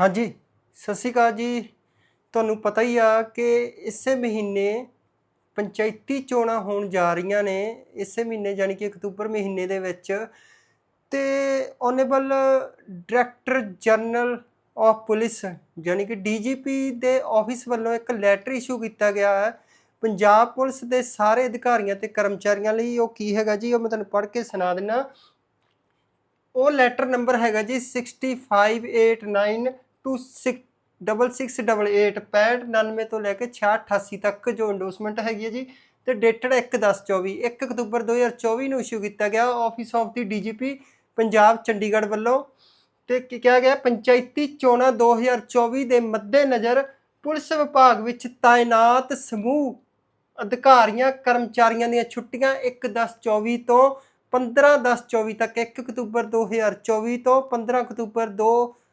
ਹਾਂਜੀ, ਸਤਿ ਸ਼੍ਰੀ ਅਕਾਲ ਜੀ। ਤੁਹਾਨੂੰ ਪਤਾ ਹੀ ਆ ਕਿ ਇਸੇ ਮਹੀਨੇ ਪੰਚਾਇਤੀ ਚੋਣਾਂ ਹੋਣ ਜਾ ਰਹੀਆਂ ਨੇ, ਇਸੇ ਮਹੀਨੇ ਯਾਨੀ ਕਿ ਅਕਤੂਬਰ ਮਹੀਨੇ ਦੇ ਵਿੱਚ। ਤੇ honourable director general of police ਯਾਨੀ ਕਿ ਡੀਜੀਪੀ ਦੇ ਆਫਿਸ ਵੱਲੋਂ ਇੱਕ ਲੈਟਰ ਇਸ਼ੂ ਕੀਤਾ ਗਿਆ ਹੈ। ਪੰਜਾਬ ਪੁਲਿਸ ਦੇ ਸਾਰੇ ਅਧਿਕਾਰੀਆਂ ਤੇ ਕਰਮਚਾਰੀਆਂ ਲਈ ਉਹ ਕੀ ਹੈਗਾ ਜੀ, ਉਹ ਮੈਂ ਤੁਹਾਨੂੰ ਪੜ੍ਹ ਕੇ ਸੁਣਾ ਦਿੰਨਾ। ਉਹ ਲੈਟਰ ਨੰਬਰ ਹੈਗਾ ਜੀ 6589 to 6688 ਤੋਂ ਲੈ ਕੇ 6688 ਤੱਕ ਜੋ ਇੰਡੋਸਮੈਂਟ ਹੈਗੀ ਹੈ ਜੀ ਤੇ ਡੇਟਡ 1/10/24 1 ਅਕਤੂਬਰ 2024 ਨੂੰ ਇਸ਼ੂ ਕੀਤਾ ਗਿਆ office of the DGP Punjab Chandigarh ਵੱਲੋਂ ਤੇ ਕੀ ਕਿਹਾ ਗਿਆ ਪੰਚਾਇਤੀ ਚੋਣਾਂ 2024 ਦੇ ਮੱਦੇਨਜ਼ਰ ਪੁਲਿਸ ਵਿਭਾਗ ਵਿੱਚ ਤਾਇਨਾਤ ਸਮੂਹ ਅਧਿਕਾਰੀਆਂ ਕਰਮਚਾਰੀਆਂ ਦੀਆਂ ਛੁੱਟੀਆਂ 1/10/24 ਤੋਂ 15/10/24 ਤੱਕ 1 ਅਕਤੂਬਰ 2024 ਤੋਂ 15 ਅਕਤੂਬਰ 2024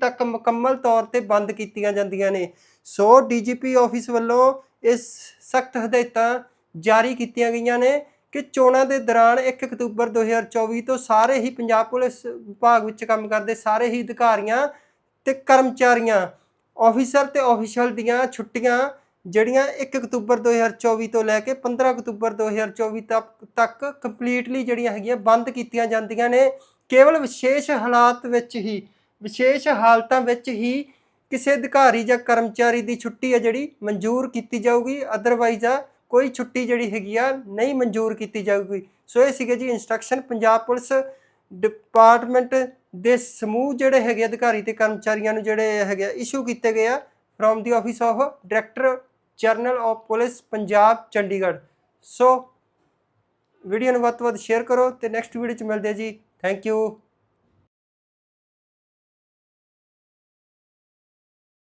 ਤੱਕ ਮੁਕੰਮਲ ਤੌਰ ਤੇ ਬੰਦ ਕੀਤੀਆਂ ਜਾਂਦੀਆਂ ਨੇ। ਸੋ ਡੀਜੀਪੀ ਆਫਿਸ ਵੱਲੋਂ ਇਸ ਸਖਤ ਹਦਾਇਤਾਂ ਜਾਰੀ ਕੀਤੀਆਂ ਗਈਆਂ ਨੇ ਕਿ ਚੋਣਾਂ ਦੇ ਦੌਰਾਨ 1 ਅਕਤੂਬਰ 2024 ਤੋਂ ਸਾਰੇ ਹੀ ਪੰਜਾਬ ਪੁਲਿਸ ਵਿਭਾਗ ਵਿੱਚ ਕੰਮ ਕਰਦੇ ਸਾਰੇ ਹੀ ਅਧਿਕਾਰੀਆਂ ਤੇ ਕਰਮਚਾਰੀਆਂ, ਆਫੀਸਰ ਤੇ ਆਫੀਸ਼ੀਅਲ ਦੀਆਂ ਛੁੱਟੀਆਂ ਜਿਹੜੀਆਂ 1 ਅਕਤੂਬਰ 2024 ਤੋਂ ਲੈ ਕੇ 15 ਅਕਤੂਬਰ 2024 ਤੱਕ ਤੱਕ ਕੰਪਲੀਟਲੀ ਜਿਹੜੀਆਂ ਹੈਗੀਆਂ ਬੰਦ ਕੀਤੀਆਂ ਜਾਂਦੀਆਂ ਨੇ। ਕੇਵਲ ਵਿਸ਼ੇਸ਼ ਹਾਲਾਤ ਵਿੱਚ ਹੀ ਵਿਸ਼ੇਸ਼ ਹਾਲਤਾਂ ਵਿੱਚ ਹੀ ਕਿਸੇ ਅਧਿਕਾਰੀ ਜਾਂ ਕਰਮਚਾਰੀ ਦੀ ਛੁੱਟੀ ਹੈ ਜਿਹੜੀ ਮਨਜ਼ੂਰ ਕੀਤੀ ਜਾਊਗੀ ਅਦਰਵਾਈਜ਼ ਆ ਕੋਈ ਛੁੱਟੀ ਜਿਹੜੀ ਹੈਗੀ ਆ ਨਹੀਂ ਮਨਜ਼ੂਰ ਕੀਤੀ ਜਾਊਗੀ। ਸੋ ਇਹ ਸੀਗੇ ਜੀ ਇਨਸਟਰਕਸ਼ਨ ਪੰਜਾਬ ਪੁਲਿਸ ਡਿਪਾਰਟਮੈਂਟ ਦੇ ਸਮੂਹ ਜਿਹੜੇ ਹੈਗੇ ਅਧਿਕਾਰੀ ਤੇ ਕਰਮਚਾਰੀਆਂ ਨੂੰ ਜਿਹੜੇ ਹੈਗੇ ਇਸ਼ੂ ਕੀਤੇ ਗਏ ਆ from the office of director general of police Punjab, Chandigarh. So video ਨੂੰ ਵੱਧ ਤੋਂ ਵੱਧ ਸ਼ੇਅਰ ਕਰੋ ਤੇ ਨੈਕਸਟ ਵੀਡੀਓ ਚ ਮਿਲਦੇ ਜੀ। Thank you